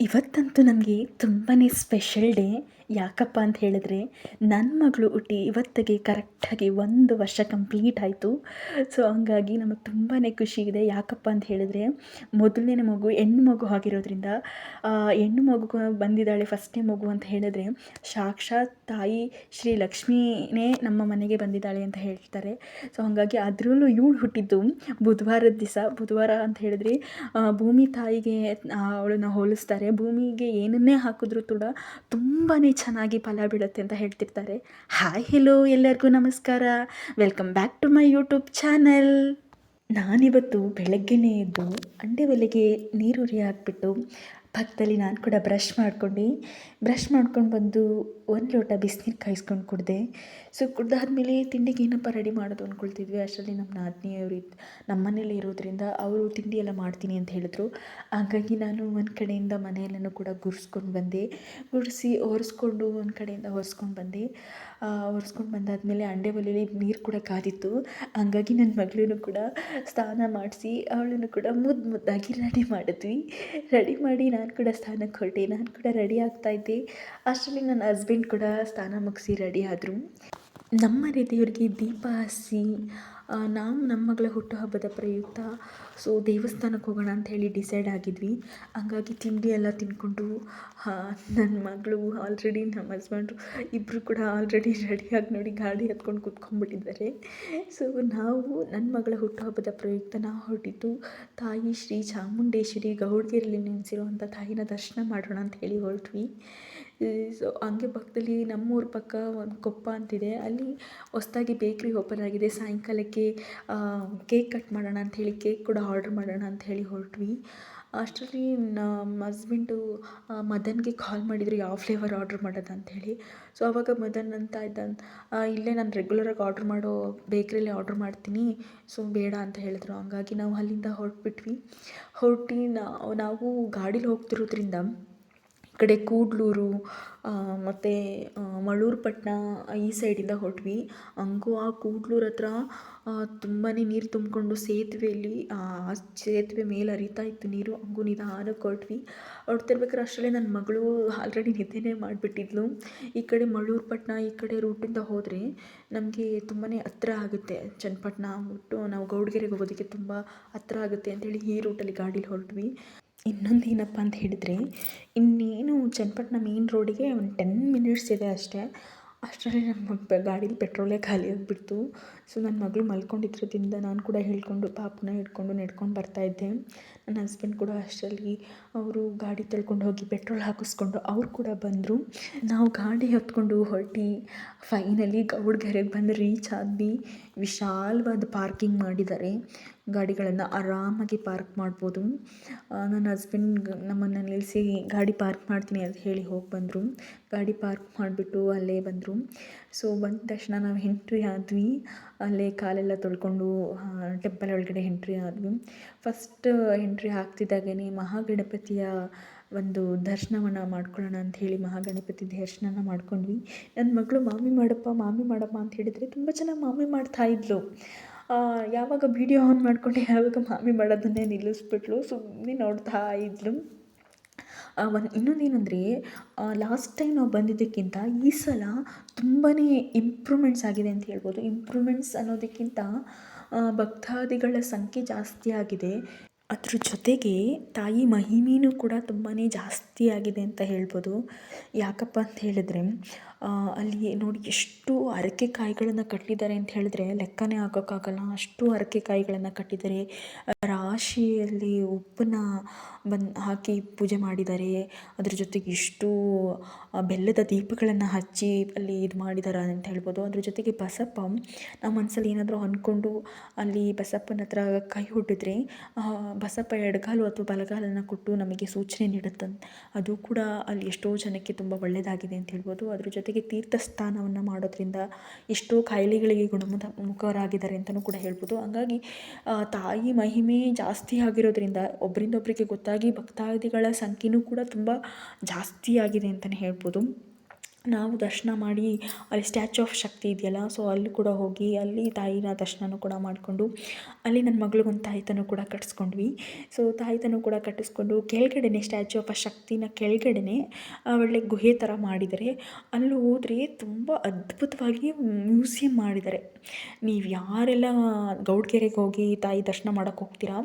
ಇವತ್ತಂತೂ ನನಗೆ ತುಂಬಾ special day ಯಾಕಪ್ಪ ಅಂತ ಹೇಳಿದ್ರೆ ನನ್ನ ಮಗಳು ಹುಟ್ಟಿ ಇವತ್ತಿಗೆ ಕರೆಕ್ಟಾಗಿ ಒಂದು ವರ್ಷ ಕಂಪ್ಲೀಟ್ ಆಯಿತು. ಸೊ ಹಂಗಾಗಿ ನಮಗೆ ತುಂಬಾ ಖುಷಿ ಇದೆ. ಯಾಕಪ್ಪ ಅಂತ ಹೇಳಿದ್ರೆ, ಮೊದಲನೇ ಮಗು ಹೆಣ್ಣು ಮಗು ಆಗಿರೋದ್ರಿಂದ ಹೆಣ್ಣು ಮಗು ಬಂದಿದ್ದಾಳೆ ಫಸ್ಟ್ನೇ ಮಗು ಅಂತ ಹೇಳಿದ್ರೆ, ಸಾಕ್ಷಾತ್ ತಾಯಿ ಶ್ರೀ ಲಕ್ಷ್ಮೀನೇ ನಮ್ಮ ಮನೆಗೆ ಬಂದಿದ್ದಾಳೆ ಅಂತ ಹೇಳ್ತಾರೆ. ಸೊ ಹಾಗಾಗಿ ಅದರಲ್ಲೂ ಇವಳು ಹುಟ್ಟಿದ್ದು ಬುಧವಾರದ ದಿವಸ. ಬುಧವಾರ ಅಂತ ಹೇಳಿದ್ರೆ ಭೂಮಿ ತಾಯಿಗೆ ಅವಳನ್ನ ಹೋಲಿಸ್ತಾರೆ. ಭೂಮಿಗೆ ಏನನ್ನೇ ಹಾಕಿದ್ರು ಕೂಡ ತುಂಬಾ ಚೆನ್ನಾಗಿ ಫಲ ಬೀಳುತ್ತೆ ಅಂತ ಹೇಳ್ತಿರ್ತಾರೆ. ಹಾಯ್ ಹೆಲೋ ಎಲ್ಲರಿಗೂ ನಮಸ್ಕಾರ. Welcome back to my YouTube channel ನಾನಿವತ್ತು ಬೆಳಗ್ಗೆನೇ ಎದ್ದು ಅಂಡೆ ಬೆಲೆಗೆ ನೀರುರಿ ಹಾಕ್ಬಿಟ್ಟು ಪಕ್ಕದಲ್ಲಿ ನಾನು ಕೂಡ ಬ್ರಷ್ ಮಾಡ್ಕೊಂಡು. ಬ್ರಷ್ ಮಾಡ್ಕೊಂಡು ಬಂದು ಒಂದು ಲೋಟ ಬಿಸಿನೀರು ಕಾಯಿಸ್ಕೊಂಡು ಕುಡಿದೆ. ಸೊ ಕುಡ್ದಾದ್ಮೇಲೆ ತಿಂಡಿಗೆ ಏನಪ್ಪ ರೆಡಿ ಮಾಡೋದು ಅಂದ್ಕೊಳ್ತಿದ್ವಿ ಅಷ್ಟರಲ್ಲಿ ನಮ್ಮ ನಾದಿನಿಯವರು ನಮ್ಮ ಮನೇಲಿ ಇರೋದ್ರಿಂದ ಅವರು ತಿಂಡಿ ಎಲ್ಲ ಮಾಡ್ತೀನಿ ಅಂತ ಹೇಳಿದ್ರು. ಹಾಗಾಗಿ ನಾನು ಒಂದು ಕಡೆಯಿಂದ ಮನೆಯಲ್ಲೂ ಕೂಡ ಗುಡಿಸ್ಕೊಂಡು ಬಂದೆ. ಗುಡಿಸಿ ಒರೆಸ್ಕೊಂಡು ಒಂದು ಕಡೆಯಿಂದ ಒರೆಸ್ಕೊಂಡು ಬಂದೆ. ಒರೆಸ್ಕೊಂಡು ಬಂದಾದಮೇಲೆ ಅಂಡೆ ಒಲೆಯಲ್ಲಿ ನೀರು ಕೂಡ ಕಾದಿತ್ತು. ಹಂಗಾಗಿ ನನ್ನ ಮಗಳೂ ಕೂಡ ಸ್ನಾನ ಮಾಡಿಸಿ, ಅವಳನ್ನು ಕೂಡ ಮುದ್ದು ಮುದ್ದಾಗಿ ರೆಡಿ ಮಾಡಿದ್ವಿ. ರೆಡಿ ಮಾಡಿ ನಾನು ಕೂಡ ಸ್ನಾನಕ್ಕೆ ಹೊರಟೆ ನಾನು ಕೂಡ ರೆಡಿ ಆಗ್ತಾಯಿದ್ದೆ ಅಷ್ಟರಲ್ಲಿ ನನ್ನ ಹಸ್ಬೆಂಡ್ ಕೂಡ ಸ್ನಾನ ಮುಗಿಸಿ ರೆಡಿ ಆದರು. ನಮ್ಮ ರೀತಿಯವರಿಗೆ ದೀಪ ಹಚ್ಚಿ ನಾವು ನಮ್ಮ ಮಗಳ ಹುಟ್ಟುಹಬ್ಬದ ಪ್ರಯುಕ್ತ ಸೊ ದೇವಸ್ಥಾನಕ್ಕೆ ಹೋಗೋಣ ಅಂತ ಹೇಳಿ ಡಿಸೈಡ್ ಆಗಿದ್ವಿ. ಹಂಗಾಗಿ ತಿಂಡಿ ಎಲ್ಲ ತಿಂದ್ಕೊಂಡು ನನ್ನ ಮಗಳು ಆಲ್ರೆಡಿ ನಮ್ಮ ಹಸ್ಬೆಂಡ್ರು ಇಬ್ಬರು ಕೂಡ ಆಲ್ರೆಡಿ ರೆಡಿಯಾಗಿ ನೋಡಿ ಗಾಡಿ ಹತ್ಕೊಂಡು ಕೂತ್ಕೊಂಡ್ಬಿಟ್ಟಿದ್ದಾರೆ. ಸೊ ನಾವು ನನ್ನ ಮಗಳ ಹುಟ್ಟುಹಬ್ಬದ ಪ್ರಯುಕ್ತ ನಾವು ಹೊರಟಿದ್ದು, ತಾಯಿ ಶ್ರೀ ಚಾಮುಂಡೇಶ್ವರಿ ಗೌಡಗಿರಿಯಲ್ಲಿ ನೆನೆಸಿರುವಂಥ ತಾಯಿನ ದರ್ಶನ ಮಾಡೋಣ ಅಂತ ಹೇಳಿ ಹೊರಟ್ವಿ. ಸೊ ಹಂಗೆ ಪಕ್ಕದಲ್ಲಿ ನಮ್ಮೂರ ಪಕ್ಕ ಒಂದು ಕೊಪ್ಪ ಅಂತಿದೆ. ಅಲ್ಲಿ ಹೊಸ್ದಾಗಿ ಬೇಕ್ರಿ ಓಪನ್ ಆಗಿದೆ. ಸಾಯಂಕಾಲಕ್ಕೆ ಕೇಕ್ ಕಟ್ ಮಾಡೋಣ ಹೇಳಿ ಕೇಕ್ ಕೂಡ ಆರ್ಡ್ರ್ ಮಾಡೋಣ ಅಂತ ಹೇಳಿ ಹೊರಟ್ವಿ. ಅಷ್ಟರಲ್ಲಿ ನಮ್ಮ ಹಸ್ಬೆಂಡು ಮದನ್ಗೆ ಕಾಲ್ ಮಾಡಿದರು, ಯಾವ ಫ್ಲೇವರ್ ಆರ್ಡ್ರ್ ಮಾಡೋದು? ಅಂಥೇಳಿ ಸೊ ಆವಾಗ ಮದನ್ ಅಂತ ಇದ್ದಂತ ಇಲ್ಲೇ ನಾನು ರೆಗ್ಯುಲರಾಗಿ ಆರ್ಡ್ರ್ ಮಾಡೋ ಬೇಕ್ರಿಲೇ ಆರ್ಡ್ರ್ ಮಾಡ್ತೀನಿ. ಸೊ ಬೇಡ ಅಂತ ಹೇಳಿದ್ರು. ಹಂಗಾಗಿ ನಾವು ಅಲ್ಲಿಂದ ಹೊರಟ್ಬಿಟ್ವಿ. ಹೊರಟಿ ನಾವು ಗಾಡೀಲಿ ಹೋಗ್ತಿರೋದ್ರಿಂದ ಕಡೆ ಕೂಡ್ಲೂರು ಮತ್ತು ಮಳೂರು ಪಟ್ಟಣ ಈ ಸೈಡಿಂದ ಹೊರಟ್ವಿ ಹಂಗೂ ಆ ಕೂಡ್ಲೂರು ಹತ್ರ ತುಂಬಾ ನೀರು ತುಂಬಿಕೊಂಡು ಸೇತುವೆಯಲ್ಲಿ, ಆ ಸೇತುವೆ ಮೇಲೆ ಹರಿತಾ ಇತ್ತು ನೀರು. ಹಂಗೂ ನಿಧಾನಕ್ಕೆ ಹೊರಟ್ವಿ ಹೊರಡ್ತಿರ್ಬೇಕಾದ್ರೆ ಅಷ್ಟರಲ್ಲೇ ನನ್ನ ಮಗಳು ಆಲ್ರೆಡಿ ನಿದ್ದೆನೇ ಮಾಡಿಬಿಟ್ಟಿದ್ಲು. ಈ ಕಡೆ ಮಳೂರು ಪಟ್ಟಣ ಈ ಕಡೆ ರೂಟಿಂದ ಹೋದರೆ ನಮಗೆ ತುಂಬಾ ಹತ್ರ ಆಗುತ್ತೆ. ಚನ್ನಪಟ್ಟಣ ಬಿಟ್ಟು ನಾವು ಗೌಡಗೆರೆಗೆ ಹೋಗೋದಕ್ಕೆ ತುಂಬ ಹತ್ರ ಆಗುತ್ತೆ ಅಂಥೇಳಿ ಈ ರೂಟಲ್ಲಿ ಗಾಡೀಲಿ ಹೊರಟ್ವಿ. ಇನ್ನೊಂದು ಏನಪ್ಪ ಅಂತ ಹೇಳಿದ್ರೆ, ಇನ್ನೇನು ಚನ್ನಪಟ್ಟಣ ಮೇನ್ ರೋಡಿಗೆ ಒಂದು ಟೆನ್ ಮಿನಿಟ್ಸ್ ಇದೆ ಅಷ್ಟೇ. ಅಷ್ಟರಲ್ಲಿ ನಮ್ಮ ಗಾಡೀಲಿ ಪೆಟ್ರೋಲೇ ಖಾಲಿ ಆಗಿಬಿಡ್ತು. ಸೊ ನನ್ನ ಮಗಳು ಮಲ್ಕೊಂಡಿದ್ರದಿಂದ ನಾನು ಕೂಡ ಹೇಳ್ಕೊಂಡು ಪಾಪನ ಹಿಡ್ಕೊಂಡು ನಡ್ಕೊಂಡು ಬರ್ತಾಯಿದ್ದೆ ನನ್ನ ಹಸ್ಬೆಂಡ್ ಕೂಡ ಅಷ್ಟರಲ್ಲಿ ಅವರು ಗಾಡಿ ತಳ್ಕೊಂಡು ಹೋಗಿ ಪೆಟ್ರೋಲ್ ಹಾಕಿಸ್ಕೊಂಡು ಅವ್ರು ಕೂಡ ಬಂದರು. ನಾವು ಗಾಡಿ ಹತ್ಕೊಂಡು ಹೊರಟಿ ಫೈನಲಿ ಗೌಡ್ಗೆರೆಗೆ ಬಂದು ರೀಚ್ ಆದ್ವಿ. ವಿಶಾಲವಾದ ಪಾರ್ಕಿಂಗ್ ಮಾಡಿದ್ದಾರೆ ಗಾಡಿಗಳನ್ನು ಆರಾಮಾಗಿ ಪಾರ್ಕ್ ಮಾಡ್ಬೋದು. ನನ್ನ ಹಸ್ಬೆಂಡ್ ನಮ್ಮನ್ನು ನಿಲ್ಲಿಸಿ ಗಾಡಿ ಪಾರ್ಕ್ ಮಾಡ್ತೀನಿ ಅಂತ ಹೇಳಿ ಹೋಗಿ ಬಂದರು. ಗಾಡಿ ಪಾರ್ಕ್ ಮಾಡಿಬಿಟ್ಟು ಅಲ್ಲೇ ಬಂದರು. ಸೊ ಬಂದ ತಕ್ಷಣ ನಾವು ಎಂಟ್ರಿ ಆದ್ವಿ. ಅಲ್ಲೇ ಕಾಲೆಲ್ಲ ತೊಳ್ಕೊಂಡು ಟೆಂಪಲ್ ಒಳಗಡೆ ಎಂಟ್ರಿ ಆದ್ವಿ. ಫಸ್ಟ್ ಎಂಟ್ರಿ ಆಗ್ತಿದ್ದಾಗೇ ಮಹಾಗಣಪತಿಯ ಒಂದು ದರ್ಶನವನ್ನು ಮಾಡ್ಕೊಳ್ಳೋಣ ಅಂತ ಹೇಳಿ ಮಹಾಗಣಪತಿ ದರ್ಶನನ ಮಾಡ್ಕೊಂಡ್ವಿ. ನನ್ನ ಮಗಳು, ಮಾಮಿ ಮಾಡಪ್ಪ ಮಾಮಿ ಮಾಡಪ್ಪ ಅಂತ ಹೇಳಿದರೆ ತುಂಬ ಚೆನ್ನಾಗಿ ಮಾಮಿ ಮಾಡ್ತಾಯಿದ್ಲು ಯಾವಾಗ ವೀಡಿಯೋ ಆನ್ ಮಾಡಿಕೊಂಡೆ, ಯಾವಾಗ ಮಾಮಿ ಮಾಡೋದನ್ನೇ ನಿಲ್ಲಿಸ್ಬಿಟ್ಲು. ಸುಮ್ಮನೆ ನೋಡ್ತಾ ಇದ್ಲು. ಒಂದು ಇನ್ನೊಂದು ಏನಂದರೆ ಲಾಸ್ಟ್ ಟೈಮ್ ನಾವು ಬಂದಿದ್ದಕ್ಕಿಂತ ಈ ಸಲ ತುಂಬಾ ಇಂಪ್ರೂವ್ಮೆಂಟ್ಸ್ ಆಗಿದೆ ಅಂತ ಹೇಳ್ಬೋದು. ಇಂಪ್ರೂವ್ಮೆಂಟ್ಸ್ ಅನ್ನೋದಕ್ಕಿಂತ ಭಕ್ತಾದಿಗಳ ಸಂಖ್ಯೆ ಜಾಸ್ತಿ ಆಗಿದೆ. ಅದ್ರ ಜೊತೆಗೆ ತಾಯಿ ಮಹಿಮೆಯೂ ಕೂಡ ತುಂಬಾ ಜಾಸ್ತಿ ಆಗಿದೆ ಅಂತ ಹೇಳ್ಬೋದು. ಯಾಕಪ್ಪ ಅಂತ ಹೇಳಿದ್ರೆ ಅಲ್ಲಿ ನೋಡಿ ಎಷ್ಟು ಹರಕೆ ಕಾಯಿಗಳನ್ನು ಕಟ್ಟಿದ್ದಾರೆ ಅಂತ ಹೇಳಿದ್ರೆ ಲೆಕ್ಕನೇ ಹಾಕೋಕ್ಕಾಗಲ್ಲ. ಅಷ್ಟು ಹರಕೆ ಕಾಯಿಗಳನ್ನು ಕಟ್ಟಿದ್ದಾರೆ. ರಾಶಿಯಲ್ಲಿ ಉಪ್ಪನ್ನ ಬಂದು ಹಾಕಿ ಪೂಜೆ ಮಾಡಿದ್ದಾರೆ. ಅದ್ರ ಜೊತೆಗೆ ಇಷ್ಟು ಬೆಲ್ಲದ ದೀಪಗಳನ್ನು ಹಚ್ಚಿ ಅಲ್ಲಿ ಇದು ಮಾಡಿದ್ದಾರೆ ಅಂತ ಹೇಳ್ಬೋದು. ಅದ್ರ ಜೊತೆಗೆ ಬಸಪ್ಪ, ನಮ್ಮ ಮನಸ್ಸಲ್ಲಿ ಏನಾದರೂ ಅಂದ್ಕೊಂಡು ಅಲ್ಲಿ ಬಸಪ್ಪನ ಹತ್ರ ಕೈ ಹುಟ್ಟಿದ್ರೆ ಬಸಪ್ಪ ಎಡಗಾಲು ಅಥವಾ ಬಲಗಾಲನ್ನು ಕೊಟ್ಟು ನಮಗೆ ಸೂಚನೆ ನೀಡುತ್ತಂತೆ. ಅದು ಕೂಡ ಅಲ್ಲಿ ಎಷ್ಟೋ ಜನಕ್ಕೆ ತುಂಬ ಒಳ್ಳೆಯದಾಗಿದೆ ಅಂತ ಹೇಳ್ಬೋದು. ಅದ್ರ ಜೊತೆಗೆ ತೀರ್ಥ ಸ್ಥಾನವನ್ನು ಮಾಡೋದ್ರಿಂದ ಎಷ್ಟೋ ಕಾಯಿಲೆಗಳಿಗೆ ಗುಣಮುಖ, ಮುಖರಾಗಿದ್ದಾರೆ ಅಂತಲೂ ಕೂಡ ಹೇಳ್ಬೋದು. ಹಂಗಾಗಿ ತಾಯಿ ಮಹಿಮೆ ಜಾಸ್ತಿ ಆಗಿರೋದ್ರಿಂದ ಒಬ್ಬರಿಂದ ಒಬ್ಬರಿಗೆ ಗೊತ್ತಾಗಿ ಭಕ್ತಾದಿಗಳ ಸಂಖ್ಯೆಯೂ ಕೂಡ ತುಂಬ ಜಾಸ್ತಿ ಆಗಿದೆ ಅಂತಲೇ ಹೇಳ್ಬೋದು. ನಾವು ದರ್ಶನ ಮಾಡಿ ಅಲ್ಲಿ ಸ್ಟ್ಯಾಚು ಆಫ್ ಶಕ್ತಿ ಇದೆಯಲ್ಲ ಸೊ ಅಲ್ಲಿ ಕೂಡ ಹೋಗಿ ಅಲ್ಲಿ ತಾಯಿನ ದರ್ಶನನೂ ಕೂಡ ಮಾಡಿಕೊಂಡು, ಅಲ್ಲಿ ನನ್ನ ಮಗಳಿಗೊಂದು ತಾಯಿತನೂ ಕೂಡ ಕಟ್ಟಿಸ್ಕೊಂಡ್ವಿ. ಸೊ ತಾಯಿತನೂ ಕೂಡ ಕಟ್ಟಿಸ್ಕೊಂಡು ಕೆಳಗಡೆನೆ ಸ್ಟ್ಯಾಚು ಆಫ್ ಶಕ್ತಿನ ಕೆಳಗಡೆನೆ ಒಳ್ಳೆ ಗುಹೆ ಥರ ಮಾಡಿದ್ದಾರೆ. ಅಲ್ಲಿ ಹೋದರೆ ತುಂಬ ಅದ್ಭುತವಾಗಿ ಮ್ಯೂಸಿಯಂ ಮಾಡಿದ್ದಾರೆ. ನೀವು ಯಾರೆಲ್ಲ ಗೌಡ್ಗೆರೆಗೆ ಹೋಗಿ ತಾಯಿ ದರ್ಶನ ಮಾಡೋಕ್ಕೆ ಹೋಗ್ತೀರಾ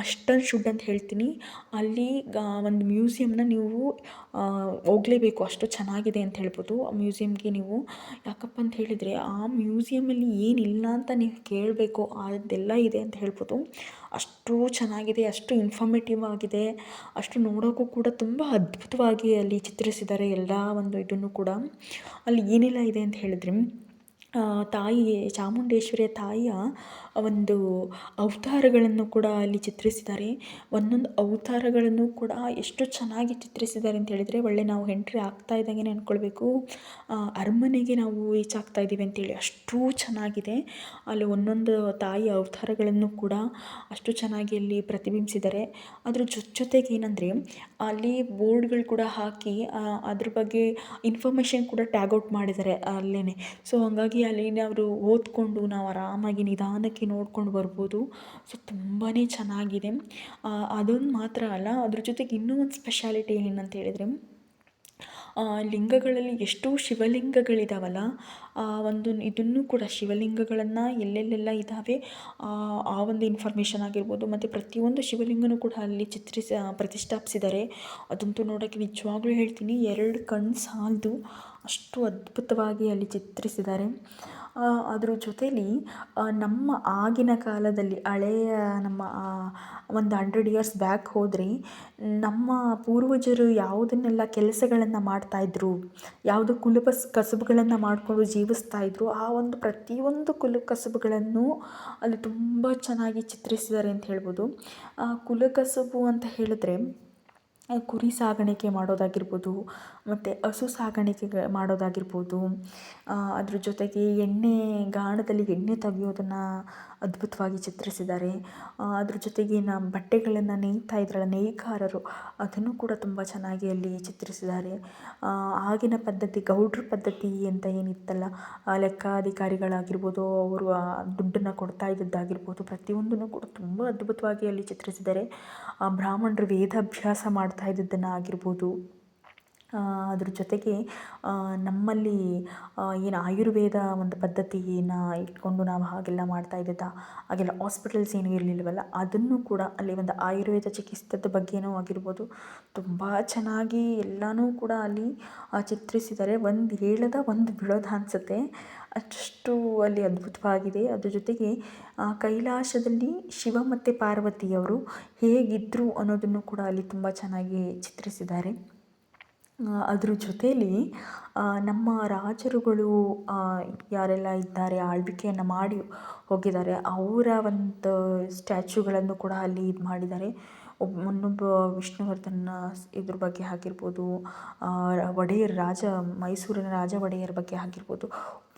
ಮಸ್ಟ್ ಆ್ಯಂಡ್ ಶುಡ್ ಅಂತ ಹೇಳ್ತೀನಿ. ಅಲ್ಲಿ ಒಂದು ಮ್ಯೂಸಿಯಮ್ನ ನೀವು ಹೋಗಲೇಬೇಕು, ಅಷ್ಟು ಚೆನ್ನಾಗಿದೆ ಅಂತ ಹೇಳ್ಬೋದು ಆ ಮ್ಯೂಸಿಯಮ್ಗೆ ನೀವು ಯಾಕಪ್ಪ ಅಂತ ಹೇಳಿದರೆ ಆ ಮ್ಯೂಸಿಯಮಲ್ಲಿ ಏನಿಲ್ಲ ಅಂತ ನೀವು ಕೇಳಬೇಕು, ಅದೆಲ್ಲ ಇದೆ ಅಂತ ಹೇಳ್ಬೋದು ಅಷ್ಟು ಚೆನ್ನಾಗಿದೆ, ಅಷ್ಟು ಇನ್ಫಾರ್ಮೇಟಿವ್ ಆಗಿದೆ, ಅಷ್ಟು ನೋಡೋಕ್ಕೂ ಕೂಡ ತುಂಬ ಅದ್ಭುತವಾಗಿ ಅಲ್ಲಿ ಚಿತ್ರಿಸಿದ್ದಾರೆ ಎಲ್ಲ ಒಂದು ಇದನ್ನು ಕೂಡ. ಅಲ್ಲಿ ಏನೆಲ್ಲ ಇದೆ ಅಂತ ಹೇಳಿದ್ರೆ ತಾಯಿ ಚಾಮುಂಡೇಶ್ವರಿಯ ತಾಯಿಯ ಒಂದು ಅವತಾರಗಳನ್ನು ಕೂಡ ಅಲ್ಲಿ ಚಿತ್ರಿಸಿದ್ದಾರೆ. ಒಂದೊಂದು ಅವತಾರಗಳನ್ನು ಕೂಡ ಎಷ್ಟು ಚೆನ್ನಾಗಿ ಚಿತ್ರಿಸಿದ್ದಾರೆ ಅಂತ ಹೇಳಿದರೆ, ಒಳ್ಳೆ ನಾವು ಎಂಟ್ರಿ ಆಗ್ತಾ ಇದ್ದಂಗೆ ಅಂದ್ಕೊಳ್ಬೇಕು ಅರಮನೆಗೆ ನಾವು ರೀಚ್ ಆಗ್ತಾ ಇದ್ದೀವಿ ಅಂತೇಳಿ ಅಷ್ಟು ಚೆನ್ನಾಗಿದೆ. ಅಲ್ಲಿ ಒಂದೊಂದು ತಾಯಿಯ ಅವತಾರಗಳನ್ನು ಕೂಡ ಅಷ್ಟು ಚೆನ್ನಾಗಿ ಅಲ್ಲಿ ಪ್ರತಿಬಿಂಬಿಸಿದ್ದಾರೆ. ಅದ್ರ ಜೊ, ಜೊತೆಗೆ ಏನಂದರೆ, ಅಲ್ಲಿ ಬೋರ್ಡ್ಗಳು ಕೂಡ ಹಾಕಿ ಅದ್ರ ಬಗ್ಗೆ ಇನ್ಫಾರ್ಮೇಷನ್ ಕೂಡ ಟ್ಯಾಗ್ ಔಟ್ ಮಾಡಿದ್ದಾರೆ ಅಲ್ಲೇ ಸೊ ಹಂಗಾಗಿ ಅಲ್ಲಿನವರು ಓದಿಕೊಂಡು ನಾವು ಆರಾಮಾಗಿ ನಿಧಾನಕ್ಕೆ ನೋಡ್ಕೊಂಡು ಬರ್ಬೋದು. ಸೊ ತುಂಬಾ ಚೆನ್ನಾಗಿದೆ. ಅದೊಂದು ಮಾತ್ರ ಅಲ್ಲ, ಅದ್ರ ಜೊತೆಗೆ ಇನ್ನೂ ಒಂದು ಸ್ಪೆಷಾಲಿಟಿ ಏನಂತ ಹೇಳಿದರೆ ಲಿಂಗಗಳಲ್ಲಿ ಎಷ್ಟೋ ಶಿವಲಿಂಗಗಳಿದಾವಲ್ಲ, ಆ ಒಂದು ಇದನ್ನು ಕೂಡ ಶಿವಲಿಂಗಗಳನ್ನು ಎಲ್ಲೆಲ್ಲೆಲ್ಲ ಇದ್ದಾವೆ ಆ ಒಂದು ಇನ್ಫಾರ್ಮೇಷನ್ ಆಗಿರ್ಬೋದು, ಮತ್ತು ಪ್ರತಿಯೊಂದು ಶಿವಲಿಂಗನೂ ಕೂಡ ಅಲ್ಲಿ ಚಿತ್ರಿಸಿ, ಪ್ರತಿಷ್ಠಾಪಿಸಿದ್ದಾರೆ. ಅದಂತೂ ನೋಡೋಕ್ಕೆ ನಿಜವಾಗ್ಲೂ ಹೇಳ್ತೀನಿ, ಎರಡು ಕಣ್ಣು ಸಾಲದು. ಅಷ್ಟು ಅದ್ಭುತವಾಗಿ ಅಲ್ಲಿ ಚಿತ್ರಿಸಿದ್ದಾರೆ. ಅದ್ರ ಜೊತೇಲಿ ನಮ್ಮ ಆಗಿನ ಕಾಲದಲ್ಲಿ, ಹಳೆಯ ನಮ್ಮ ಒಂದು ಹಂಡ್ರೆಡ್ ಇಯರ್ಸ್ ಬ್ಯಾಕ್ ಹೋದರೆ, ನಮ್ಮ ಪೂರ್ವಜರು ಯಾವುದನ್ನೆಲ್ಲ ಕೆಲಸಗಳನ್ನು ಮಾಡ್ತಾಯಿದ್ರು ಯಾವುದು ಕುಲ ಕಸುಬುಗಳನ್ನು ಮಾಡಿಕೊಂಡು ಜೀವಿಸ್ತಾ ಇದ್ದರು ಆ ಒಂದು ಪ್ರತಿಯೊಂದು ಕುಲ ಕಸುಬುಗಳನ್ನು ಅಲ್ಲಿ ತುಂಬ ಚೆನ್ನಾಗಿ ಚಿತ್ರಿಸಿದ್ದಾರೆ ಅಂತ ಹೇಳ್ಬೋದು. ಕುಲ ಕಸುಬು ಅಂತ ಹೇಳಿದ್ರೆ ಕುರಿ ಸಾಗಾಣಿಕೆ ಮಾಡೋದಾಗಿರ್ಬೋದು ಮತ್ತು ಹಸು ಸಾಗಾಣಿಕೆ ಮಾಡೋದಾಗಿರ್ಬೋದು ಅದ್ರ ಜೊತೆಗೆ ಎಣ್ಣೆ ಗಾಣದಲ್ಲಿ ಎಣ್ಣೆ ತೆಗೆಯೋದನ್ನು ಅದ್ಭುತವಾಗಿ ಚಿತ್ರಿಸಿದ್ದಾರೆ. ಅದ್ರ ಜೊತೆಗೆ ನಮ್ಮ ಬಟ್ಟೆಗಳನ್ನು ನೇಯ್ತಾ ಇದ್ರಲ್ಲ ನೇಯ್ಕಾರರು ಅದನ್ನು ಕೂಡ ತುಂಬ ಚೆನ್ನಾಗಿ ಅಲ್ಲಿ ಚಿತ್ರಿಸಿದ್ದಾರೆ. ಆಗಿನ ಪದ್ಧತಿ, ಗೌಡ್ರ ಪದ್ಧತಿ ಅಂತ ಏನಿತ್ತಲ್ಲ ಲೆಕ್ಕಾಧಿಕಾರಿಗಳಾಗಿರ್ಬೋದು, ಅವರು ದುಡ್ಡನ್ನು ಕೊಡ್ತಾ ಇದ್ದದ್ದಾಗಿರ್ಬೋದು, ಪ್ರತಿಯೊಂದನ್ನು ಕೂಡ ತುಂಬ ಅದ್ಭುತವಾಗಿ ಅಲ್ಲಿ ಚಿತ್ರಿಸಿದ್ದಾರೆ. ಬ್ರಾಹ್ಮಣರು ವೇದಾಭ್ಯಾಸ ಮಾಡ್ತಾ ಇದ್ದದ್ದನ್ನು ಆಗಿರ್ಬೋದು. ಅದ್ರ ಜೊತೆಗೆ ನಮ್ಮಲ್ಲಿ ಏನು ಆಯುರ್ವೇದ ಒಂದು ಪದ್ಧತಿನ ಇಟ್ಕೊಂಡು ನಾವು ಹಾಗೆಲ್ಲ ಮಾಡ್ತಾ ಇದ್ದ ಹಾಗೆಲ್ಲ ಹಾಸ್ಪಿಟಲ್ಸ್ ಏನೂ ಇರಲಿಲ್ಲವಲ್ಲ ಅದನ್ನು ಕೂಡ ಅಲ್ಲಿ ಒಂದು ಆಯುರ್ವೇದ ಚಿಕಿತ್ಸೆದ ಬಗ್ಗೆಯೂ ಆಗಿರ್ಬೋದು, ತುಂಬ ಚೆನ್ನಾಗಿ ಎಲ್ಲನೂ ಕೂಡ ಅಲ್ಲಿ ಚಿತ್ರಿಸಿದ್ದಾರೆ ಒಂದು ಹೇಳದ ಒಂದು ಬಿಡೋದ ಅನ್ಸುತ್ತೆ. ಅಷ್ಟು ಅಲ್ಲಿ ಅದ್ಭುತವಾಗಿದೆ. ಅದ್ರ ಜೊತೆಗೆ ಕೈಲಾಸದಲ್ಲಿ ಶಿವ ಮತ್ತು ಪಾರ್ವತಿಯವರು ಹೇಗಿದ್ದರು ಅನ್ನೋದನ್ನು ಕೂಡ ಅಲ್ಲಿ ತುಂಬ ಚೆನ್ನಾಗಿ ಚಿತ್ರಿಸಿದ್ದಾರೆ. ಅದ್ರ ಜೊತೇಲಿ ನಮ್ಮ ರಾಜರುಗಳು ಯಾರೆಲ್ಲ ಇದ್ದಾರೆ, ಆಳ್ವಿಕೆಯನ್ನು ಮಾಡಿ ಹೋಗಿದ್ದಾರೆ, ಅವರ ಒಂದು ಸ್ಟ್ಯಾಚ್ಯುಗಳನ್ನು ಕೂಡ ಅಲ್ಲಿ ಇದು ಮಾಡಿದ್ದಾರೆ. ಒಬ್ಬ ಇನ್ನೊಬ್ಬ ವಿಷ್ಣುವರ್ಧನ ಇದ್ರ ಬಗ್ಗೆ ಆಗಿರ್ಬೋದು ಒಡೆಯರ್ ರಾಜ, ಮೈಸೂರಿನ ರಾಜ ಒಡೆಯರ್ ಬಗ್ಗೆ ಆಗಿರ್ಬೋದು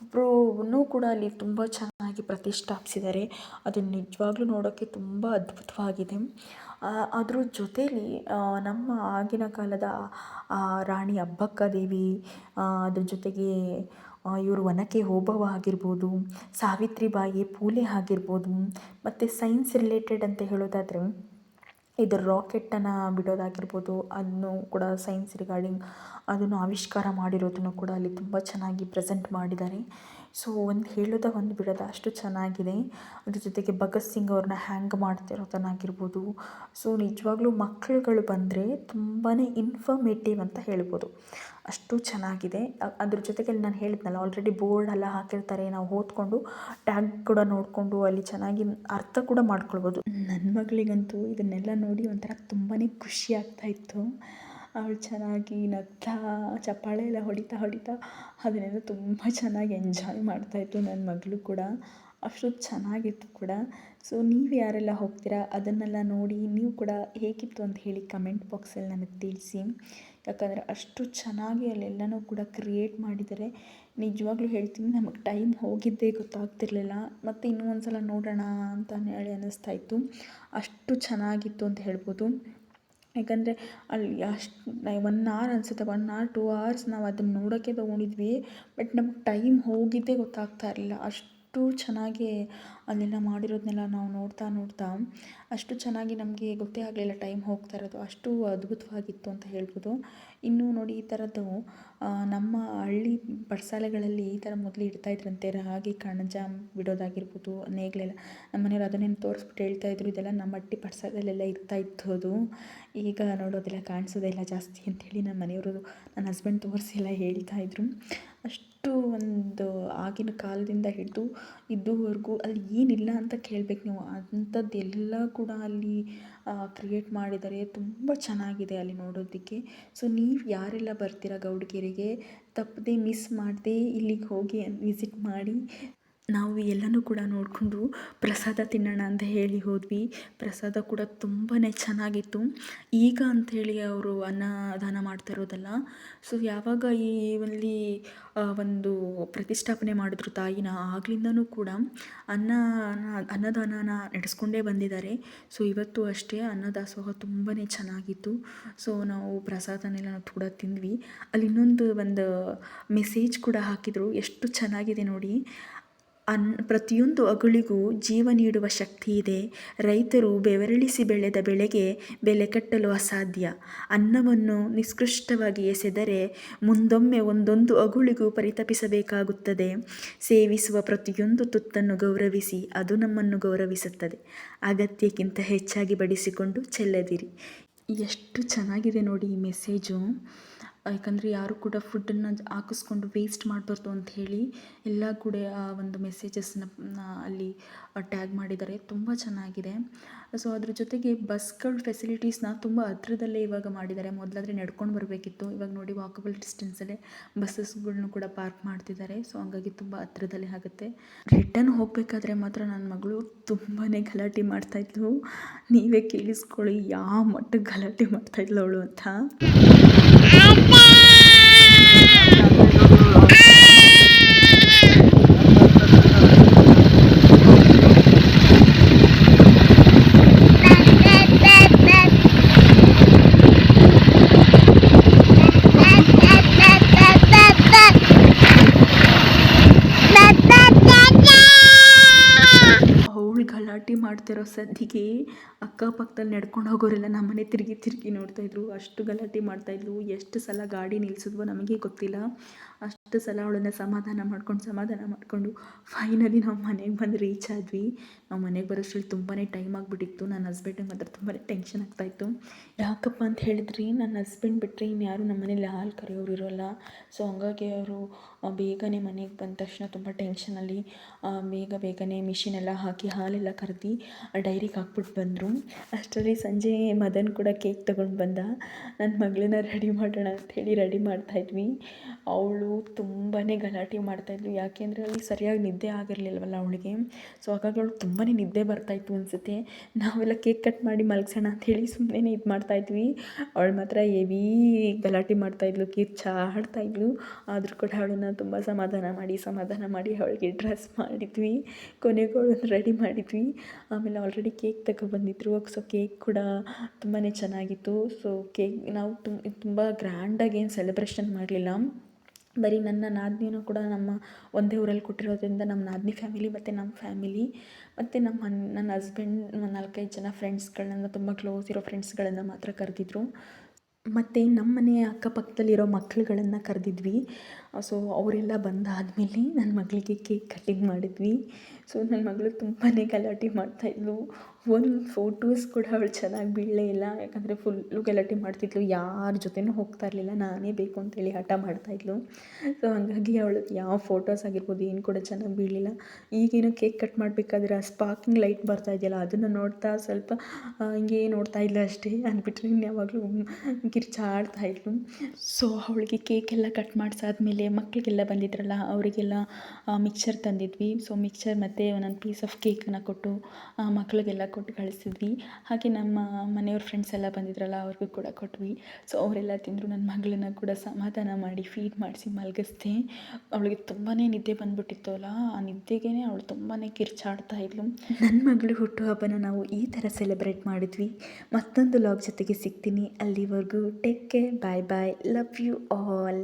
ಒಬ್ಬೊಬ್ರೂ ಕೂಡ ಅಲ್ಲಿ ತುಂಬ ಚೆನ್ನಾಗಿ ಪ್ರತಿಷ್ಠಾಪಿಸಿದ್ದಾರೆ. ಅದು ನಿಜವಾಗ್ಲೂ ನೋಡೋಕ್ಕೆ ತುಂಬ ಅದ್ಭುತವಾಗಿದೆ. ಅದ್ರ ಜೊತೇಲಿ ನಮ್ಮ ಆಗಿನ ಕಾಲದ ರಾಣಿ ಅಬ್ಬಕ್ಕ ದೇವಿ ಅದ್ರ ಜೊತೆಗೆ ಇವರು ಒನಕೆ ಓಬವ್ವ ಆಗಿರ್ಬೋದು, ಸಾವಿತ್ರಿಬಾಯಿ ಪೂಲೆ ಆಗಿರ್ಬೋದು, ಮತ್ತು ಸೈನ್ಸ್ ರಿಲೇಟೆಡ್ ಅಂತ ಹೇಳೋದಾದರೆ ಇದು ರಾಕೆಟನ್ನು ಬಿಡೋದಾಗಿರ್ಬೋದು ಅದನ್ನು ಕೂಡ ಸೈನ್ಸ್ ರಿಗಾರ್ಡಿಂಗ್ ಅದನ್ನು ಆವಿಷ್ಕಾರ ಮಾಡಿರೋದನ್ನು ಕೂಡ ಅಲ್ಲಿ ತುಂಬ ಚೆನ್ನಾಗಿ ಪ್ರೆಸೆಂಟ್ ಮಾಡಿದ್ದಾರೆ. ಸೊ, ಒಂದು ಹೇಳೋದ ಒಂದು ಬಿಡೋದ ಅಷ್ಟು ಚೆನ್ನಾಗಿದೆ. ಅದ್ರ ಜೊತೆಗೆ ಭಗತ್ ಸಿಂಗ್ ಅವ್ರನ್ನ ಹ್ಯಾಂಗ್ ಮಾಡ್ತಿರೋದನ್ನಾಗಿರ್ಬೋದು ಸೊ, ನಿಜವಾಗ್ಲೂ ಮಕ್ಕಳುಗಳು ಬಂದರೆ ತುಂಬಾ ಇನ್ಫಾರ್ಮೇಟಿವ್ ಅಂತ ಹೇಳ್ಬೋದು. ಅಷ್ಟು ಚೆನ್ನಾಗಿದೆ. ಅದ್ರ ಜೊತೆಗೆ ನಾನು ಹೇಳಿದ್ನಲ್ಲ ಆಲ್ರೆಡಿ ಬೋರ್ಡ್ ಎಲ್ಲ ಹಾಕಿರ್ತಾರೆ. ನಾವು ಓದ್ಕೊಂಡು ಟ್ಯಾಗ್ ಕೂಡ ನೋಡಿಕೊಂಡು ಅಲ್ಲಿ ಚೆನ್ನಾಗಿ ಅರ್ಥ ಕೂಡ ಮಾಡ್ಕೊಳ್ಬೋದು. ನನ್ನ ಮಗಳಿಗಂತೂ ಇದನ್ನೆಲ್ಲ ನೋಡಿ ಒಂಥರ ತುಂಬಾ ಖುಷಿ ಆಗ್ತಾಯಿತ್ತು ಅವಳು ಚೆನ್ನಾಗಿ ನಗ್ತಾ, ಚಪ್ಪಾಳೆ ಎಲ್ಲ ಹೊಡಿತಾ ಹೊಡಿತಾ ಅದನ್ನೆಲ್ಲ ತುಂಬ ಚೆನ್ನಾಗಿ ಎಂಜಾಯ್ ಮಾಡ್ತಾಯಿತ್ತು ನನ್ನ ಮಗಳು ಕೂಡ. ಅಷ್ಟು ಚೆನ್ನಾಗಿತ್ತು ಕೂಡ. ಸೊ ನೀವು ಯಾರೆಲ್ಲ ಹೋಗ್ತೀರಾ? ಅದನ್ನೆಲ್ಲ ನೋಡಿ ನೀವು ಕೂಡ ಹೇಗಿತ್ತು ಅಂತ ಹೇಳಿ ಕಮೆಂಟ್ ಬಾಕ್ಸಲ್ಲಿ ನನಗೆ ತಿಳಿಸಿ. ಯಾಕಂದರೆ ಅಷ್ಟು ಚೆನ್ನಾಗಿ ಅಲ್ಲೆಲ್ಲನೂ ಕೂಡ ಕ್ರಿಯೇಟ್ ಮಾಡಿದ್ದಾರೆ. ನಿಜವಾಗ್ಲೂ ಹೇಳ್ತೀನಿ, ನಮಗೆ ಟೈಮ್ ಹೋಗಿದ್ದೇ ಗೊತ್ತಾಗ್ತಿರ್ಲಿಲ್ಲ. ಮತ್ತು ಇನ್ನೂ ಒಂದು ಸಲ ನೋಡೋಣ ಅಂತ ಹೇಳಿ ಅನ್ನಿಸ್ತಾ ಇತ್ತು. ಅಷ್ಟು ಚೆನ್ನಾಗಿತ್ತು ಅಂತ ಹೇಳ್ಬೋದು. ಯಾಕಂದರೆ ಅಲ್ಲಿ ಅಷ್ಟು ಒನ್ ಅವರ್ ಅನಿಸುತ್ತೆ ಒನ್ ಆರ್ ಟೂ ಅವರ್ಸ್ ನಾವು ಅದನ್ನು ನೋಡೋಕ್ಕೆ ತೊಗೊಂಡಿದ್ವಿ. ಬಟ್ ನಮ್ಗೆ ಟೈಮ್ ಹೋಗಿದ್ದೇ ಗೊತ್ತಾಗ್ತಾ ಇರಲಿಲ್ಲ. ಅಷ್ಟು ಚೆನ್ನಾಗಿ ಅಲ್ಲೆಲ್ಲ ಮಾಡಿರೋದನ್ನೆಲ್ಲ ನಾವು ನೋಡ್ತಾ ನೋಡ್ತಾ ಅಷ್ಟು ಚೆನ್ನಾಗಿ ನಮಗೆ ಗೊತ್ತೇ ಆಗಲಿಲ್ಲ ಟೈಮ್ ಹೋಗ್ತಾ ಇರೋದು. ಅಷ್ಟು ಅದ್ಭುತವಾಗಿತ್ತು ಅಂತ ಹೇಳ್ಬೋದು. ಇನ್ನು ನೋಡಿ ಈ ಥರದ್ದು ನಮ್ಮ ಹಳ್ಳಿ ಪಡ್ಸಾಲೆಗಳಲ್ಲಿ ಈ ಥರ ಮೊದಲು ಇಡ್ತಾ ಇದ್ರಂತೆ. ರಾಗಿ ಕಣಜ ಬಿಡೋದಾಗಿರ್ಬೋದು, ನೇಗ್ಲೆಲ್ಲ. ನಮ್ಮ ಮನೆಯವ್ರು ಅದನ್ನೇನು ತೋರಿಸ್ಬಿಟ್ಟು ಹೇಳ್ತಾ ಇದ್ರು. ಇದೆಲ್ಲ ನಮ್ಮ ಹಟ್ಟಿ ಪಡ್ಸಾಲೆಲ್ಲ ಇರ್ತಾ ಇತ್ತು ಅದು ಈಗ ನೋಡೋದಿಲ್ಲ ಕಾಣಿಸೋದೇ ಇಲ್ಲ ಜಾಸ್ತಿ ಅಂಥೇಳಿ ನಮ್ಮ ಮನೆಯವರು ನನ್ನ ಹಸ್ಬೆಂಡ್ ತೋರಿಸಿ ಎಲ್ಲ ಹೇಳ್ತಾ ಇದ್ರು. ಅಷ್ಟು ಒಂದು ಆಗಿನ ಕಾಲದಿಂದ ಹಿಡಿದು ಇದುವರೆಗೂ ಅಲ್ಲಿ ಏನಿಲ್ಲ ಅಂತ ಕೇಳ್ಬೇಕು ನೀವು. ಅಂಥದ್ದೆಲ್ಲ ಕೂಡ ಅಲ್ಲಿ ಕ್ರಿಯೇಟ್ ಮಾಡಿದ್ದಾರೆ ತುಂಬ ಚೆನ್ನಾಗಿದೆ ಅಲ್ಲಿ ನೋಡೋದಕ್ಕೆ. ಸೊ ನೀವು ಯಾರೆಲ್ಲ ಬರ್ತೀರಾ ಗೌಡಗೆರೆಗೆ? ತಪ್ಪದೆ ಮಿಸ್ ಮಾಡದೆ ಇಲ್ಲಿಗೆ ಹೋಗಿ ವಿಸಿಟ್ ಮಾಡಿ. ನಾವು ಎಲ್ಲನೂ ಕೂಡ ನೋಡಿಕೊಂಡು ಪ್ರಸಾದ ತಿನ್ನೋಣ ಅಂತ ಹೇಳಿ ಹೋದ್ವಿ. ಪ್ರಸಾದ ಕೂಡ ತುಂಬಾ ಚೆನ್ನಾಗಿತ್ತು. ಈಗ ಅಂಥೇಳಿ ಅವರು ಅನ್ನದಾನ ಮಾಡ್ತಾ ಇರೋದಲ್ಲ. ಸೊ ಯಾವಾಗ ಈ ಒಂದು ಪ್ರತಿಷ್ಠಾಪನೆ ಮಾಡಿದ್ರು ತಾಯಿನ, ಆಗ್ಲಿಂದನೂ ಕೂಡ ಅನ್ನ ಅನ್ನದಾನನ ನಡೆಸ್ಕೊಂಡೇ ಬಂದಿದ್ದಾರೆ. ಸೊ ಇವತ್ತು ಅಷ್ಟೇ ಅನ್ನದಾಸೋಹ ತುಂಬಾ ಚೆನ್ನಾಗಿತ್ತು. ಸೊ ನಾವು ಪ್ರಸಾದನೆಲ್ಲ ಕೂಡ ತಿಂದ್ವಿ. ಅಲ್ಲಿ ಇನ್ನೊಂದು ಒಂದು ಮೆಸೇಜ್ ಕೂಡ ಹಾಕಿದರು. ಎಷ್ಟು ಚೆನ್ನಾಗಿದೆ ನೋಡಿ. ಅನ್, ಪ್ರತಿಯೊಂದು ಅಗುಳಿಗೂ ಜೀವ ನೀಡುವ ಶಕ್ತಿ ಇದೆ. ರೈತರು ಬೆವರಳಿಸಿ ಬೆಳೆದ ಬೆಳೆಗೆ ಬೆಲೆ ಕಟ್ಟಲು ಅಸಾಧ್ಯ. ಅನ್ನವನ್ನು ನಿಷ್ಕೃಷ್ಟವಾಗಿ ಎಸೆದರೆ ಮುಂದೊಮ್ಮೆ ಒಂದೊಂದು ಅಗುಳಿಗೂ ಪರಿತಪಿಸಬೇಕಾಗುತ್ತದೆ. ಸೇವಿಸುವ ಪ್ರತಿಯೊಂದು ತುತ್ತನ್ನು ಗೌರವಿಸಿ ಅದು ನಮ್ಮನ್ನು ಗೌರವಿಸುತ್ತದೆ. ಅಗತ್ಯಕ್ಕಿಂತ ಹೆಚ್ಚಾಗಿ ಬಡಿಸಿಕೊಂಡು ಚೆಲ್ಲದಿರಿ. ಎಷ್ಟು ಚೆನ್ನಾಗಿದೆ ನೋಡಿ ಈ ಮೆಸೇಜು. ಯಾಕಂದರೆ ಯಾರು ಕೂಡ ಫುಡ್ಡನ್ನು ಹಾಕಿಸ್ಕೊಂಡು ವೇಸ್ಟ್ ಮಾಡಬಾರ್ದು ಅಂತ ಹೇಳಿ ಎಲ್ಲ ಕೂಡ ಆ ಒಂದು ಮೆಸೇಜಸ್ನ ಅಲ್ಲಿ ಟ್ಯಾಗ್ ಮಾಡಿದ್ದಾರೆ. ತುಂಬ ಚೆನ್ನಾಗಿದೆ. ಸೊ ಅದ್ರ ಜೊತೆಗೆ ಬಸ್ಗಳ ಫೆಸಿಲಿಟೀಸ್ನ ತುಂಬ ಹತ್ರದಲ್ಲೇ ಇವಾಗ ಮಾಡಿದ್ದಾರೆ. ಮೊದಲಾದರೆ ನಡ್ಕೊಂಡು ಬರಬೇಕಿತ್ತು. ಇವಾಗ ನೋಡಿ ವಾಕಬಲ್ ಡಿಸ್ಟೆನ್ಸಲ್ಲೇ ಬಸ್ಸಸ್ಗಳ್ನು ಕೂಡ ಪಾರ್ಕ್ ಮಾಡ್ತಿದ್ದಾರೆ. ಸೊ ಹಂಗಾಗಿ ತುಂಬ ಹತ್ರದಲ್ಲೇ ಆಗುತ್ತೆ. ರಿಟರ್ನ್ ಹೋಗಬೇಕಾದ್ರೆ ಮಾತ್ರ ನನ್ನ ಮಗಳು ತುಂಬಾ ಗಲಾಟೆ ಮಾಡ್ತಾಯಿದ್ಲು ನೀವೇ ಕೇಳಿಸ್ಕೊಳ್ಳಿ, ಯಾವ ಮಟ್ಟಕ್ಕೆ ಗಲಾಟೆ ಮಾಡ್ತಾಯಿದ್ಲು ಅವಳು ಅಂತ. ಗಲಾಟೆ ಮಾಡ್ತಿರೋ ಸದ್ದಿಗೆ ಅಕ್ಕಪಕ್ಕದಲ್ಲಿ ನಡ್ಕೊಂಡು ಹೋಗೋರೆಲ್ಲ ನಮ್ಮನೆ ತಿರುಗಿ ತಿರುಗಿ ನೋಡ್ತಾಯಿದ್ರು ಅಷ್ಟು ಗಲಾಟೆ ಮಾಡ್ತಾಯಿದ್ಲು ಎಷ್ಟು ಸಲ ಗಾಡಿ ನಿಲ್ಲಿಸಿದ್ವೋ ನಮಗೆ ಗೊತ್ತಿಲ್ಲ. ಅಷ್ಟು ಸಲ ಅವಳನ್ನು ಸಮಾಧಾನ ಮಾಡ್ಕೊಂಡು ಸಮಾಧಾನ ಮಾಡಿಕೊಂಡು ಫೈನಲಿ ನಾವು ಮನೆಗೆ ಬಂದು ರೀಚ್ ಆದ್ವಿ. ನಾವು ಮನೆಗೆ ಬರೋಷ್ಟ್ರಲ್ಲಿ ತುಂಬಾ ಟೈಮ್ ಆಗಿಬಿಟ್ಟಿತ್ತು. ನನ್ನ ಹಸ್ಬೆಂಡಿಗೆ ಮಾತ್ರ ತುಂಬಾ ಟೆನ್ಷನ್ ಆಗ್ತಾಯಿತ್ತು ಯಾಕಪ್ಪ ಅಂತ ಹೇಳಿದ್ರಿ, ನನ್ನ ಹಸ್ಬೆಂಡ್ ಬಿಟ್ಟರೆ ಇನ್ಯಾರು ನಮ್ಮ ಮನೇಲಿ ಹಾಲು ಕರೆಯೋರು ಇರೋಲ್ಲ. ಸೊ ಹಂಗಾಗಿ ಅವರು ಬೇಗನೆ ಮನೆಗೆ ಬಂದ ತಕ್ಷಣ ತುಂಬ ಟೆನ್ಷನಲ್ಲಿ ಬೇಗ ಬೇಗನೆ ಮಿಷಿನೆಲ್ಲ ಹಾಕಿ ಹಾಲೆಲ್ಲ ಕರೆದು ಡೈರಿಗೆ ಹಾಕ್ಬಿಟ್ಟು ಬಂದರು. ಅಷ್ಟರಲ್ಲಿ ಸಂಜೆ ಮದನ್ ಕೂಡ ಕೇಕ್ ತೊಗೊಂಡು ಬಂದ. ನನ್ನ ಮಗಳನ್ನ ರೆಡಿ ಮಾಡೋಣ ಅಂಥೇಳಿ ರೆಡಿ ಮಾಡ್ತಾಯಿದ್ವಿ ಅವಳು ತುಂಬಾ ಗಲಾಟೆ ಮಾಡ್ತಾಯಿದ್ಲು ಯಾಕೆಂದರೆ ಅಲ್ಲಿ ಸರಿಯಾಗಿ ನಿದ್ದೆ ಆಗಿರಲಿಲ್ವಲ್ಲ ಅವಳಿಗೆ. ಸೊ, ಹಾಗಾಗಿ ಅವಳು ತುಂಬಾ ನಿದ್ದೆ ಬರ್ತಾಯಿತ್ತು ಅನಿಸುತ್ತೆ. ನಾವೆಲ್ಲ ಕೇಕ್ ಕಟ್ ಮಾಡಿ ಮಲಗ್ಸೋಣ ಅಂಥೇಳಿ ಸುಮ್ಮನೆ ಇದು ಮಾಡ್ತಾಯಿದ್ವಿ ಅವಳು ಮಾತ್ರ ಹೆವೀ ಗಲಾಟೆ ಮಾಡ್ತಾಯಿದ್ಲು ಕಿರ್ಚಾಡ್ತಾಯಿದ್ಲು ಆದರೂ ಕೂಡ ಅವಳನ್ನ ತುಂಬ ಸಮಾಧಾನ ಮಾಡಿ ಸಮಾಧಾನ ಮಾಡಿ ಅವಳಿಗೆ ಡ್ರೆಸ್ ಮಾಡಿದ್ವಿ. ಕೊನೆಗೂ ರೆಡಿ ಮಾಡಿದ್ವಿ. ಆಮೇಲೆ ಆಲ್ರೆಡಿ ಕೇಕ್ ತಗೊಬಂದಿದ್ರು ಸೊ ಕೇಕ್ ಕೂಡ ತುಂಬಾ ಚೆನ್ನಾಗಿತ್ತು. ಸೊ ಕೇಕ್ ನಾವು ತುಂಬ ಗ್ರ್ಯಾಂಡಾಗಿ ಏನು ಸೆಲೆಬ್ರೇಷನ್ ಮಾಡಲಿಲ್ಲ. ಬರೀ ನನ್ನ ನಾದಿನಿನೂ ಕೂಡ ನಮ್ಮ ಒಂದೇ ಊರಲ್ಲಿ ಕೊಟ್ಟಿರೋದ್ರಿಂದ ನಮ್ಮ ನಾದಿನಿ ಫ್ಯಾಮಿಲಿ ಮತ್ತು ನಮ್ಮ ಫ್ಯಾಮಿಲಿ ಮತ್ತು ನಮ್ಮ ನನ್ನ ಹಸ್ಬೆಂಡ್ ನಾಲ್ಕೈದು ಜನ ಫ್ರೆಂಡ್ಸ್ಗಳನ್ನ ತುಂಬ ಕ್ಲೋಸ್ ಇರೋ ಫ್ರೆಂಡ್ಸ್ಗಳನ್ನು ಮಾತ್ರ ಕರೆದಿದ್ರು. ಮತ್ತು ನಮ್ಮ ಮನೆಯ ಅಕ್ಕಪಕ್ಕದಲ್ಲಿರೋ ಮಕ್ಕಳುಗಳನ್ನು ಕರೆದಿದ್ವಿ. ಸೊ ಅವರೆಲ್ಲ ಬಂದಾದಮೇಲೆ ನನ್ನ ಮಗಳಿಗೆ ಕೇಕ್ ಕಟ್ಟಿಂಗ್ ಮಾಡಿದ್ವಿ. ಸೊ ನನ್ನ ಮಗಳು ತುಂಬಾ ಗಲಾಟೆ ಮಾಡ್ತಾಯಿದ್ಲು ಒಂದು ಫೋಟೋಸ್ ಕೂಡ ಅವಳು ಚೆನ್ನಾಗಿ ಬೀಳಲೇ ಇಲ್ಲ. ಯಾಕಂದರೆ ಫುಲ್ಲು ಗಲಾಟೆ ಮಾಡ್ತಿದ್ಲು. ಯಾರ ಜೊತೆನೂ ಹೋಗ್ತಾ ಇರಲಿಲ್ಲ. ನಾನೇ ಬೇಕು ಅಂತೇಳಿ ಹಠ ಮಾಡ್ತಾಯಿದ್ಲು ಸೊ ಹಾಗಾಗಿ ಅವಳು ಯಾವ ಫೋಟೋಸ್ ಆಗಿರ್ಬೋದು ಏನು ಕೂಡ ಚೆನ್ನಾಗಿ ಬೀಳಲಿಲ್ಲ. ಈಗೇನು ಕೇಕ್ ಕಟ್ ಮಾಡಬೇಕಾದ್ರೆ ಆ ಸ್ಪಾರ್ಕಿಂಗ್ ಲೈಟ್ ಬರ್ತಾ ಇದೆಯಲ್ಲ, ಅದನ್ನು ನೋಡ್ತಾ ಸ್ವಲ್ಪ ಹಿಂಗೆ ನೋಡ್ತಾ ಇದ್ಲು ಅಷ್ಟೇ ಅಂದ್ಬಿಟ್ರೆ ಇನ್ಯಾವಾಗಲೂ ಕಿರ್ಚಾಡ್ತಾ ಇದ್ಲು. ಸೊ ಅವಳಿಗೆ ಕೇಕೆಲ್ಲ ಕಟ್ ಮಾಡಿಸಾದ್ಮೇಲೆ ಮಕ್ಕಳಿಗೆಲ್ಲ ಬಂದಿದ್ರಲ್ಲ, ಅವರಿಗೆಲ್ಲ ಮಿಕ್ಚರ್ ತಂದಿದ್ವಿ. ಸೊ ಮಿಕ್ಚರ್ ಮತ್ತು ಒಂದೊಂದು ಪೀಸ್ ಆಫ್ ಕೇಕನ್ನು ಕೊಟ್ಟು ಮಕ್ಕಳಿಗೆಲ್ಲ ಕೊಟ್ಟು ಕಳಿಸಿದ್ವಿ. ಹಾಗೆ ನಮ್ಮ ಮನೆಯವ್ರ ಫ್ರೆಂಡ್ಸ್ ಎಲ್ಲ ಬಂದಿದ್ರಲ್ಲ, ಅವ್ರಿಗೂ ಕೂಡ ಕೊಟ್ವಿ. ಸೊ ಅವರೆಲ್ಲ ತಿಂದರು ನನ್ನ ಮಗಳನ್ನ ಕೂಡ ಸಮಾಧಾನ ಮಾಡಿ ಫೀಡ್ ಮಾಡಿಸಿ ಮಲಗಿಸ್ದೆ. ಅವಳಿಗೆ ತುಂಬಾ ನಿದ್ದೆ ಬಂದುಬಿಟ್ಟಿತ್ತು ಅಲ್ಲ, ಆ ನಿದ್ದೆಗೇ ಅವಳು ತುಂಬಾ ಕಿರ್ಚಾಡ್ತಾ ಇದ್ಲು. ನನ್ನ ಮಗಳು ಹುಟ್ಟುಹಬ್ಬನ ನಾವು ಈ ಥರ ಸೆಲೆಬ್ರೇಟ್ ಮಾಡಿದ್ವಿ. ಮತ್ತೊಂದು ಲಾಗ್ ಜೊತೆಗೆ ಸಿಗ್ತೀನಿ. ಅಲ್ಲಿವರೆಗೂ take care bye bye love you all